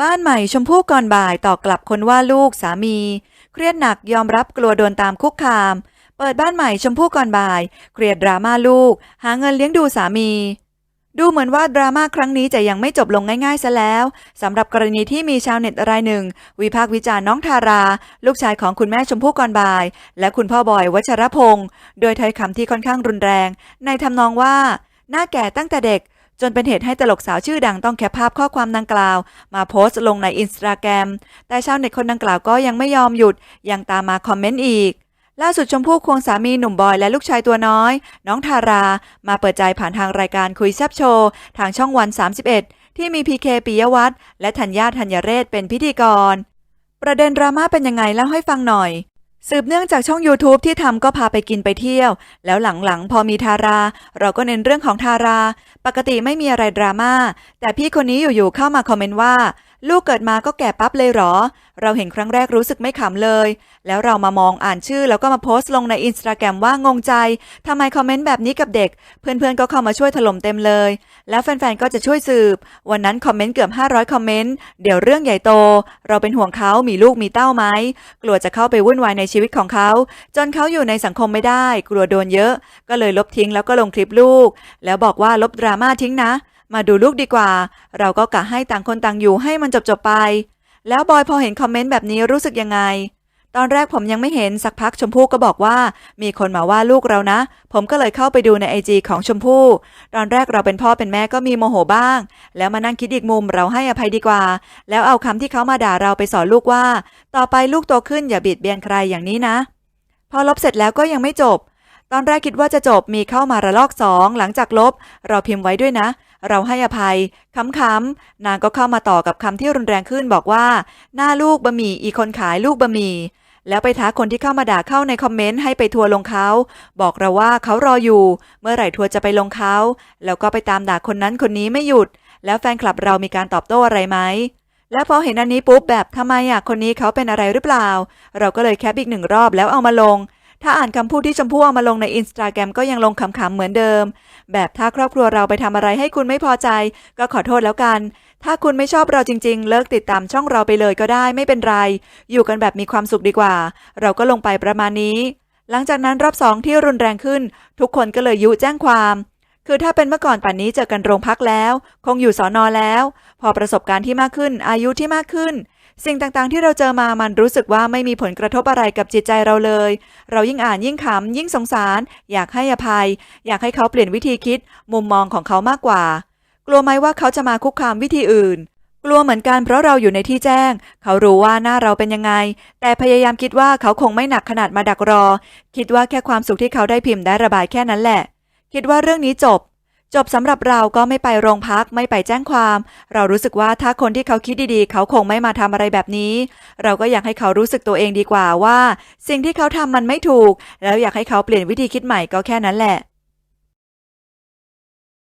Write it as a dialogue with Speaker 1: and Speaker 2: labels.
Speaker 1: บ้านใหม่ชมพู่ก่อนบ่ายตอบกลับคนว่าลูกสามี เครียดหนักยอมรับกลัวโดนตามคุกคาม เปิดบ้านใหม่ชมพู่ก่อนบ่าย เครียดดราม่าลูก หาเงินเลี้ยงดูสามี ดูเหมือนว่าดราม่าครั้งนี้จะยังไม่จบลงง่ายๆซะแล้วสำหรับกรณีที่มีชาวเน็ตรายหนึ่ง วิพากษ์วิจารณ์น้องทารา ลูกชายของคุณแม่ชมพู่ก่อนบ่าย และคุณพ่อบอยวัชรพงศ์โดยถ้อยคำที่ค่อนข้างรุนแรง ในทำนองว่าหน้าแก่ตั้งแต่เด็ก จนเป็นเหตุให้ตลกสาวชื่อดังต้องแคปภาพข้อความดังกล่าว มาโพสต์ลงในอินสตาแกรมแต่ชาวเน็ตคนดังกล่าวก็ยังไม่ยอมหยุด ยังตามมาคอมเมนต์อีก ล่าสุดชมพู่ควงสามีหนุ่มบอยและลูกชายตัวน้อย น้องทารา มาเปิดใจผ่านทางรายการคุยแซบโชว์ทางช่องวัน 31 ที่มีพีเคปิยวัฒน์และธัญญาธัญเรศเป็นพิธีกร ประเด็นดราม่าเป็นยังไงเล่าให้ฟังหน่อย สืบเนื่องจากช่อง YouTube ที่ทำก็พาไปกินไปเที่ยว แล้วหลังๆ พอมีทารา เราก็เน้นเรื่องของทารา ปกติไม่มีอะไรดราม่าแต่พี่คนนี้อยู่ๆเข้ามาคอมเมนต์ว่า ลูกเกิดมาก็แก่ปั๊บเลยเหรอ เราเห็นครั้งแรกรู้สึกไม่ขำเลย แล้วเรามามองอ่านชื่อแล้วก็มาโพสต์ลงในอินสตาแกรมว่างงใจทำไมคอมเมนต์แบบนี้กับเด็ก เพื่อนๆก็เข้ามาช่วยถล่มเต็มเลย แล้วแฟนๆก็จะช่วยสืบ วันนั้นคอมเมนต์เกือบ 500 คอมเมนต์ เดี๋ยวเรื่องใหญ่โต เราเป็นห่วงเขามีลูกมีเต้าไหม กลัวจะเข้าไปวุ่นวายในชีวิตของเขา จนเขาอยู่ในสังคมไม่ได้ กลัวโดนเยอะ ก็เลยลบทิ้งแล้วก็ลงคลิปลูก แล้วบอกว่าลบดราม่าทิ้งนะ มาดูลูกดีกว่า เราก็กะให้ต่างคนต่างอยู่ให้มันจบๆไป แล้วบอยพอเห็นคอมเมนต์แบบนี้รู้สึกยังไง ตอนแรกผมยังไม่เห็นสักพักชมพู่ก็บอกว่า มีคนมาว่าลูกเรานะ ผมก็เลยเข้าไปดูในไอจีของชมพู่ ตอนแรกเราเป็นพ่อเป็นแม่ก็มีโมโหบ้าง แล้วมานั่งคิดอีกมุมเราให้อภัยดีกว่า แล้วเอาคำที่เขามาด่าเราไปสอนลูกว่า ต่อไปลูกโตขึ้นอย่าบิดเบียนใครอย่างนี้นะ พอลบเสร็จแล้วก็ยังไม่จบ ตอนแรกคิดว่าจะจบมีเข้ามาระลอกสองหลังจากลบ เราพิมพ์ไว้ด้วยนะ เราให้อภัยคำๆนางก็เข้ามาต่อกับคำที่รุนแรงขึ้นบอกว่า หน้าลูกบะหมี่อีคนขายลูกบะหมี่แล้วไปท้าคนที่เข้ามาด่าเข้าในคอมเมนต์ให้ไปทัวร์ลงเขา บอกเราว่าเขารออยู่ เมื่อไหร่ทัวร์จะไปลงเขา แล้วก็ไปตามด่าคนนั้นคนนี้ไม่หยุด แล้วแฟนคลับเรามีการตอบโต้อะไรไหมแล้วพอเห็นอันนี้ปุ๊บแบบทำไมอะคนนี้เขาเป็นอะไรหรือเปล่า เราก็เลยแคปอีกหนึ่งรอบแล้วเอามาลง ถ้าอ่านคำพูดที่ชมพู่เอามาลงในอินสตาแกรมก็ยังลงขำๆเหมือนเดิม แบบถ้าครอบครัวเราไปทำอะไรให้คุณไม่พอใจ ก็ขอโทษแล้วกัน ถ้าคุณไม่ชอบเราจริง ๆ เลิกติดตามช่องเราไปเลยก็ได้ไม่เป็นไร อยู่กันแบบมีความสุขดีกว่า เราก็ลงไปประมาณนี้ หลังจากนั้นรอบสองที่รุนแรงขึ้น ทุกคนก็เลยยุแจ้งความคือถ้าเป็นเมื่อก่อนป่านนี้เจอกันโรงพักแล้ว คงอยู่สอนอแล้ว พอประสบการณ์ที่มากขึ้นอายุที่มากขึ้น สิ่งต่างๆ ที่เราเจอมามันรู้สึกว่าไม่มีผลกระทบอะไรกับจิตใจเราเลย เรายิ่งอ่านยิ่งขำยิ่งสงสาร อยากให้อภัย อยากให้เขาเปลี่ยนวิธีคิด มุมมองของเขามากกว่า กลัวไหมว่าเขาจะมาคุกคามวิธีอื่น กลัวเหมือนกันเพราะเราอยู่ในที่แจ้ง เขารู้ว่าหน้าเราเป็นยังไง แต่พยายามคิดว่าเขาคงไม่หนักขนาดมาดักรอ คิดว่าแค่ความสุขที่เขาได้พิมพ์ได้ระบายแค่นั้นแหละ คิดว่าเรื่องนี้จบ จบสำหรับเราก็ไม่ไปโรงพักไม่ไปแจ้งความ เรารู้สึกว่าถ้าคนที่เขาคิดดีๆ เขาคงไม่มาทำอะไรแบบนี้ เราก็อยากให้เขารู้สึกตัวเองดีกว่าว่า สิ่งที่เขาทำมันไม่ถูก แล้วอยากให้เขาเปลี่ยนวิธีคิดใหม่ก็แค่นั้นแหละ